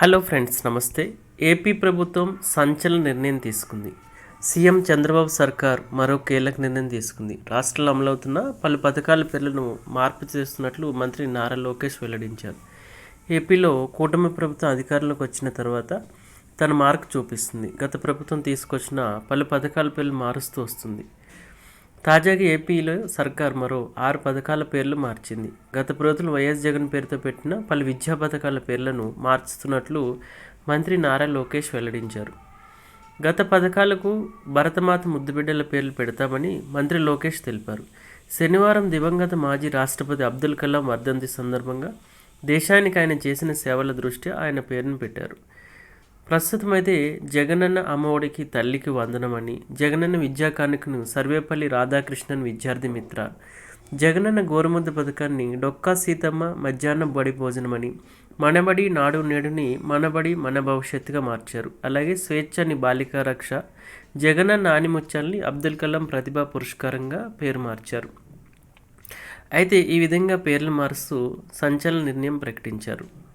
Hello friends నమస్తే. AP ప్రభుత్వం సంచలన నిర్ణయం తీసుకుంది. సీఎం చంద్రబాబు సర్కార్ మరో కీలక నిర్ణయం తీసుకుంది. రాష్ట్రంలో అమలవుతున్న పలు పథకాల పేర్లను మార్పు చేస్తున్నట్లు మంత్రి నారా లోకేష్ వెల్లడించారు. ఏపీలో కూటమి ప్రభుత్వం అధికారంలోకి వచ్చిన తర్వాత తన మార్కు చూపిస్తుంది. గత ప్రభుత్వం తీసుకొచ్చిన పలు పథకాల పేర్లు మారుస్తూ వస్తుంది. తాజాగా ఏపీలో సర్కార్ మరో ఆరు పథకాల పేర్లు మార్చింది. గత ప్రభుత్వం వైఎస్ జగన్ పేరుతో పెట్టిన పలు విద్యా పథకాల పేర్లను మార్చుతున్నట్లు మంత్రి నారా లోకేష్ వెల్లడించారు. గత పథకాలకు భరతమాత ముద్దుబిడ్డల పేర్లు పెడతామని మంత్రి లోకేష్ తెలిపారు. శనివారం దివంగత మాజీ రాష్ట్రపతి అబ్దుల్ కలాం వర్ధంతి సందర్భంగా దేశానికి ఆయన చేసిన సేవల దృష్ట్యా ఆయన పేరును పెట్టారు. ప్రస్తుతం అయితే జగనన్న అమ్మఒడికి తల్లికి వందనమని జగనన్న విద్యా కానుకను సర్వేపల్లి రాధాకృష్ణన్ విద్యార్థి మిత్ర జగనన్న గోరుముద్ద పథకాన్ని డొక్కా సీతమ్మ మధ్యాహ్నం బడి భోజనమని మనబడి నాడు నేడుని మనబడి మన భవిష్యత్తుగా మార్చారు. అలాగే స్వేచ్ఛని బాలికా రక్ష జగనన్న ఆనిముత్యాల్ని అబ్దుల్ కలాం ప్రతిభా పురస్కారంగా పేరు మార్చారు. అయితే ఈ విధంగా పేర్లు మారుస్తూ సంచలన నిర్ణయం ప్రకటించారు.